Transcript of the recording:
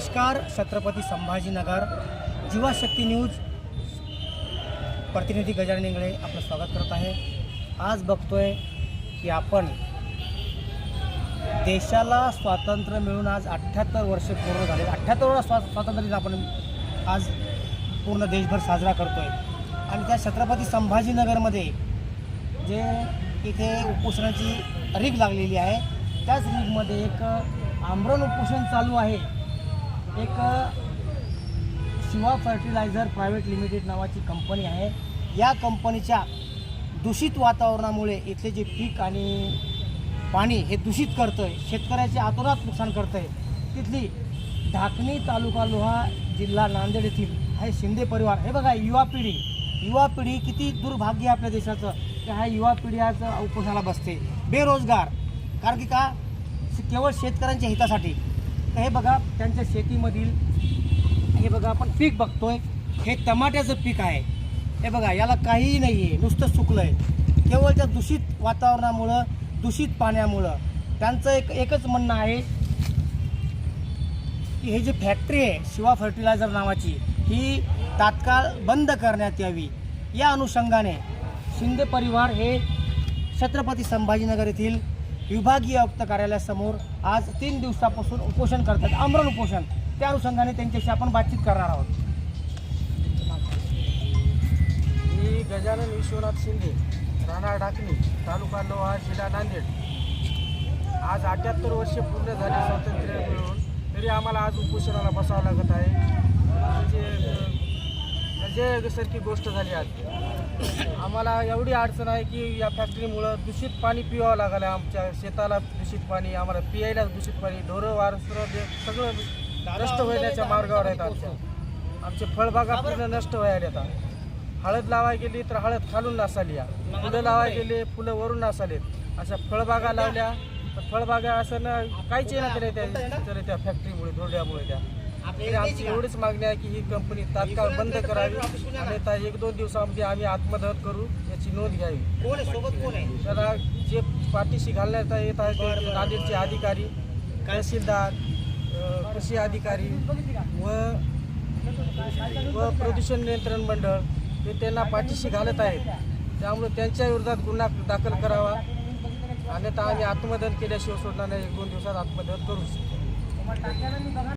नमस्कार छत्रपती संभाजीनगर जीवाशक्ती न्यूज प्रतिनिधी गजानन इंगळे आपलं स्वागत करत आहे. आज बघतोय की आपण देशाला स्वातंत्र्य मिळून आज अठ्ठ्याहत्तर वर्ष पूर्ण झाले. अठ्ठ्याहत्तर स्वा स्वातंत्र्य दिन आपण आज पूर्ण देशभर साजरा करतोय. आणि त्या छत्रपती संभाजीनगरमध्ये जे इथे उपोषणाची रीग लागलेली आहे त्याच रीगमध्ये एक आमरण उपोषण चालू आहे. एक शिवा फर्टिलायझर प्रायव्हेट लिमिटेड नावाची कंपनी आहे. या कंपनीच्या दूषित वातावरणामुळे इथले जे पीक आणि पाणी हे दूषित करतं आहे शेतकऱ्याचे आतोरात नुकसान करतं आहे तिथली ढाकणी तालुका लोहा जिल्हा नांदेड येथील हे शिंदे परिवार. हे बघा युवा पिढी. युवा पिढी किती दुर्भाग्य आहे आपल्या देशाचं की हा युवा पिढी आज उपोषणाला बसते. बेरोजगार. कारण की का? केवळ शेतकऱ्यांच्या हितासाठी. हे बघा त्यांच्या शेतीमधील हे बघा आपण पीक बघतोय. हे टमाट्याचं पीक आहे. हे बघा याला काहीही नाही आहे नुसतं सुकलं आहे केवळ त्या दूषित वातावरणामुळं दूषित पाण्यामुळं. त्यांचं एक एकच म्हणणं आहे की हे जी फॅक्टरी आहे शिवा फर्टिलायझर नावाची ही तात्काळ बंद करण्यात यावी. या अनुषंगाने शिंदे परिवार हे छत्रपती संभाजीनगर येथील विभागीय आयुक्त कार्यालयासमोर आज तीन दिवसापासून उपोषण करतात आमरण उपोषण. त्या अनुषंगाने त्यांच्याशी आपण बातचीत करणार आहोत. मी गजानन विश्वनाथ शिंदे राणा ढाकणी तालुका लोहा जिल्हा नांदेड. आज अठ्याहत्तर वर्ष पूर्ण झाले स्वातंत्र्य मिळून तरी आम्हाला आज उपोषणाला बसावं लागत आहे. म्हणजे अजयसारखी गोष्ट झाली आज? आम्हाला एवढी अडचण आहे की या फॅक्टरीमुळं दूषित पाणी पिवावं लागलं आहे. आमच्या शेताला दूषित पाणी आम्हाला पियायला दूषित पाणी ढोरं वारसरं सगळं नष्ट व्हायच्या मार्गावर आहेत आमच्या. आमचे फळबागा पूर्ण नष्ट व्हायला येतात. हळद लावाय गेली तर हळद खालून नासाली या. फुलं लावाय गेले फुलं वरून नासालेत अशा फळबागा लावल्या तर फळबागा असं ना काहीच येणार नाही त्या तर त्या फॅक्टरीमुळे धोरड्यामुळे त्या. तरी आमची एवढीच मागणी आहे की ही कंपनी तात्काळ बंद करावी. आणि आता एक दोन दिवसामध्ये आम्ही आत्मदहन करू याची नोंद घ्यावी. कोण आहे? सोबत कोण आहे? त्याला जे पाठीशी घालण्यात येत आहे ते नांदेडचे अधिकारी तहसीलदार कृषी अधिकारी व व प्रदूषण नियंत्रण मंडळ हे त्यांना पाठीशी घालत आहेत. त्यामुळे त्यांच्या विरोधात गुन्हा दाखल करावा. अन्यथा आम्ही आत्मदहन केल्याशिवाय सोडणार नाही. एक दोन दिवसात आत्मदहन करू